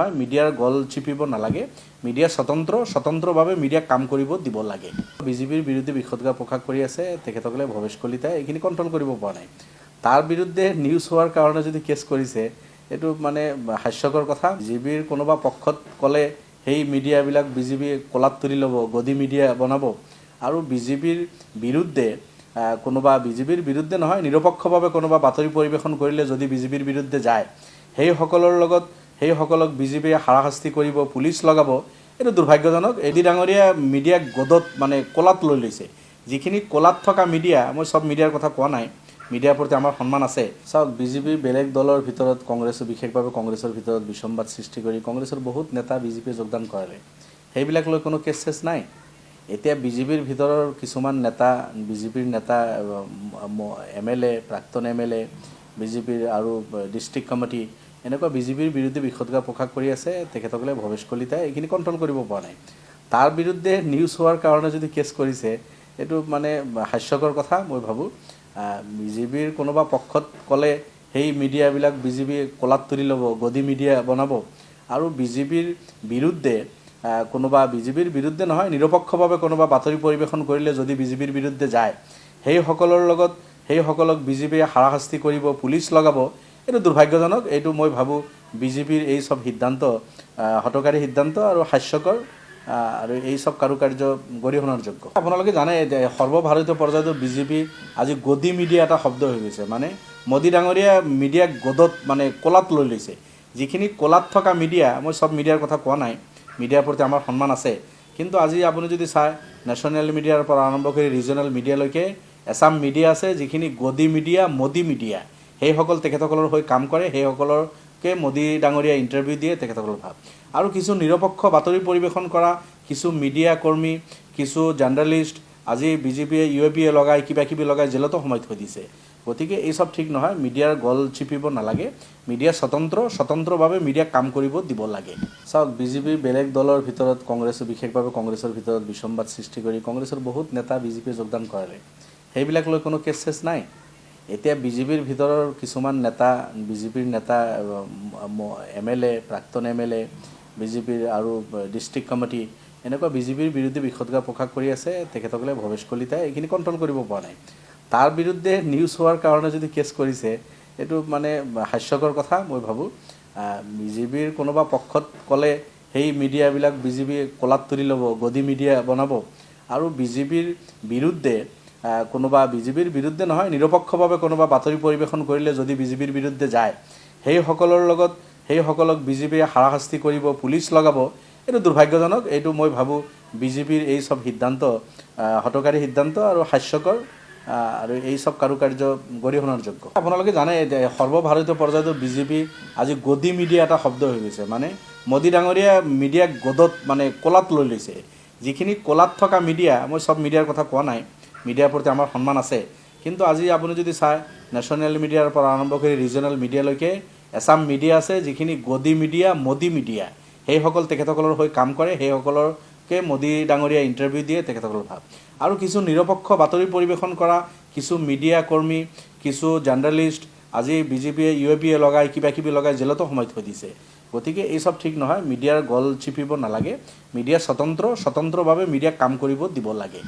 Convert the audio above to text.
হয়, মিডিয়াৰ গল চিপিব নালাগে। মিডিয়া স্বতন্ত্ৰ, স্বতন্ত্ৰভাৱে মিডিয়াক কাম কৰিব দিব লাগে। বিজেপিৰ বিৰুদ্ধে বিষোদ্গাৰ প্ৰকাশ কৰি আছে, তেখেতসকলে ভৱেশ কলিতাই এইখিনি কণ্ট্ৰল কৰিব পৰা নাই। তাৰ বিৰুদ্ধে নিউজ হোৱাৰ কাৰণে যদি কেছ কৰিছে, এইটো মানে হাস্যকৰ কথা। বিজেপিৰ কোনোবা পক্ষত ক'লে সেই মিডিয়াবিলাক বিজেপি কলাত তুলি ল'ব, গদি মিডিয়া বনাব। আৰু বিজেপিৰ বিৰুদ্ধে কোনোবা বিজেপিৰ বিৰুদ্ধে নহয়, নিৰপেক্ষভাৱে কোনোবা বাতৰি পৰিৱেশন কৰিলে যদি বিজেপিৰ বিৰুদ্ধে যায়, সেইসকলৰ লগত সেইসকলক বিজেপিয়ে হাৰাশাস্তি কৰিব, পুলিচ লগাব, এইটো দুৰ্ভাগ্যজনক। এডি ডাঙৰীয়া মিডিয়াক গদত মানে কলাত লৈ লৈছে। যিখিনি কলাত থকা মিডিয়া, মই চব মিডিয়াৰ কথা কোৱা নাই। মিডিয়াৰ প্ৰতি আমাৰ সন্মান আছে। চাওক বিজেপি বেলেগ দলৰ ভিতৰত কংগ্ৰেছ, বিশেষভাৱে কংগ্ৰেছৰ ভিতৰত বিসম্বাদ সৃষ্টি কৰি কংগ্ৰেছৰ বহুত নেতা বিজেপিয়ে যোগদান কৰালে। সেইবিলাক লৈ কোনো কেছ চেছ নাই। এতিয়া বিজেপিৰ ভিতৰৰ কিছুমান নেতা বিজেপিৰ নেতা এম, এল এ, প্ৰাক্তন এম এল এ বিজেপিৰ আৰু ডিষ্ট্ৰিক্ট কমিটি এনেকুৱা বিজেপিৰ বিৰুদ্ধে বিষোদ্গাৰ প্ৰকাশ কৰি আছে, তেখেতসকলে ভৱেশ কলিতাই এইখিনি কণ্ট্ৰল কৰিব পৰা নাই। তাৰ বিৰুদ্ধে নিউজ হোৱাৰ কাৰণে যদি কেছ কৰিছে, এইটো মানে হাস্যকৰ কথা, মই ভাবোঁ বিজেপিৰ কোনোবা পক্ষত ক'লে সেই মিডিয়াবিলাক বিজেপি কলাত তুলি ল'ব, গদি মিডিয়া বনাব। আৰু বিজেপিৰ বিৰুদ্ধে কোনোবা বিজেপিৰ বিৰুদ্ধে নহয়, নিৰপেক্ষভাৱে কোনোবা বাতৰি পৰিৱেশন কৰিলে যদি বিজেপিৰ বিৰুদ্ধে যায়, সেইসকলৰ লগত সেইসকলক বিজেপিয়ে হাৰাশাস্তি কৰিব পুলিচ লগাব এইটো দুৰ্ভাগ্যজনক। এইটো মই ভাবোঁ বিজেপিৰ এই চব সিদ্ধান্ত আহ, হঠকাৰী সিদ্ধান্ত আৰু হাস্যকৰ আৰু এই চব কাৰুকাৰ্য গৰিহণাৰ যোগ্য। আপোনালোকে জানে সৰ্বভাৰতীয় পৰ্যায়তো বিজেপি আজি গদি মিডিয়া এটা শব্দ হৈ গৈছে। মানে মোদী ডাঙৰীয়া মিডিয়াক গদত মানে কলাত লৈ লৈছে। যিখিনি কলাত থকা মিডিয়া মই চব মিডিয়াৰ কথা কোৱা নাই মিডিয়াৰ প্ৰতি আমাৰ সন্মান আছে। কিন্তু আজি আপুনি যদি চায় নেশ্যনেল মিডিয়াৰ পৰা আৰম্ভ কৰি ৰিজনেল মিডিয়ালৈকে এছাম মিডিয়া আছে, যিখিনি গদি মিডিয়া, মোদী মিডিয়া, সেইসকল তেখেতসকলৰ হৈ কাম কৰে, সেইসকলকে মোদী ডাঙৰীয়া ইণ্টাৰভিউ দিয়ে তেখেতসকলৰ ভাৱ আৰু কিছু নিৰপেক্ষ বাতৰি পৰিৱেশন কৰা, কিছু মিডিয়া কৰ্মী, কিছু জাৰ্ণালিষ্ট, আজি বিজেপিয়ে ইউ এ পিয়ে লগাই কিবা কিবি লগাই জেলতো সোমাই থৈ দিছে। গতিকে এই চব ঠিক নহয়, মিডিয়াৰ গল চিপিব নালাগে, মিডিয়া স্বতন্ত্ৰ, স্বতন্ত্ৰভাৱে মিডিয়াক কাম কৰিব দিব লাগে। চাওক, বিজেপি বেলেগ দলৰ ভিতৰত, কংগ্ৰেছ বিশেষভাৱে কংগ্ৰেছৰ ভিতৰত বিসম্বাদ সৃষ্টি কৰি কংগ্ৰেছৰ বহুত নেতা বিজেপিয়ে যোগদান কৰালে। সেইবিলাক লৈ কোনো কেছ চেছ নাই। এতিয়া বিজেপিৰ ভিতৰৰ কিছুমান নেতা, বিজেপিৰ নেতা এম এল এ, প্ৰাক্তন এম এল এ, বিজেপিৰ আৰু ডিষ্ট্ৰিক্ট কমিটি এনেকুৱা বিজেপিৰ বিৰুদ্ধে বিষোদ্গাৰ প্ৰকাশ কৰি আছে তেখেতসকলে ভৱেশ কলিতাই এইখিনি কণ্ট্ৰল কৰিব পৰা নাই। তাৰ বিৰুদ্ধে নিউজ হোৱাৰ কাৰণে যদি কেছ কৰিছে, এইটো মানে হাস্যকৰ কথা, মই ভাবোঁ। বিজেপিৰ কোনোবা পক্ষত ক'লে সেই মিডিয়াবিলাক বিজেপি কলাত তুলি ল'ব, গদি মিডিয়া বনাব। আৰু বিজেপিৰ বিৰুদ্ধে আহ, কোনোবা বিজেপিৰ বিৰুদ্ধে নহয় নিৰপেক্ষভাৱে কোনোবা বাতৰি পৰিৱেশন কৰিলে যদি বিজেপিৰ বিৰুদ্ধে যায় সেইসকলৰ লগত সেইসকলক বিজেপিয়ে হাৰাশাস্তি কৰিব পুলিচ লগাব এইটো দুৰ্ভাগ্যজনক এইটো মই ভাবোঁ বিজেপিৰ এই চব সিদ্ধান্ত আহ, হঠকাৰী সিদ্ধান্ত আৰু হাস্যকৰ আৰু এই চব কাৰুকাৰ্য গৰিহণাৰ যোগ্য। আপোনালোকে জানে সৰ্বভাৰতীয় পৰ্যায়তো বিজেপি আজি গদি মিডিয়া এটা শব্দ হৈ গৈছে মানে মোদী ডাঙৰীয়া মিডিয়াক গদত মানে কলাত লৈ লৈছে। যিখিনি কলাত থকা মিডিয়া মই চব মিডিয়াৰ কথা কোৱা নাই মিডিয়াৰ প্ৰতি আমাৰ সন্মান আছে। কিন্তু আজি আপুনি যদি চায় নেশ্যনেল মিডিয়াৰ পৰা আৰম্ভ কৰি ৰিজনেল মিডিয়ালৈকে এছাম মিডিয়া আছে, যিখিনি গদি মিডিয়া মোদী মিডিয়া সেইসকল তেখেতসকলৰ হৈ কাম কৰে, সেইসকলকে মোদী ডাঙৰীয়া ইণ্টাৰভিউ দিয়ে, তেখেতসকলৰ ভাৱ আৰু কিছু নিৰপেক্ষ বাতৰি পৰিৱেশন কৰা, কিছু মিডিয়া কৰ্মী, কিছু জাৰ্ণালিষ্ট আজি বিজেপিয়ে ইউ এ পিয়ে লগাই কিবা কিবি লগাই জেলতো সোমাই থৈ দিছে। গতিকে এই চব ঠিক নহয়, মিডিয়াৰ গল চিপিব নালাগে। মিডিয়া স্বতন্ত্ৰ, স্বতন্ত্ৰভাৱে মিডিয়াক কাম কৰিব দিব লাগে।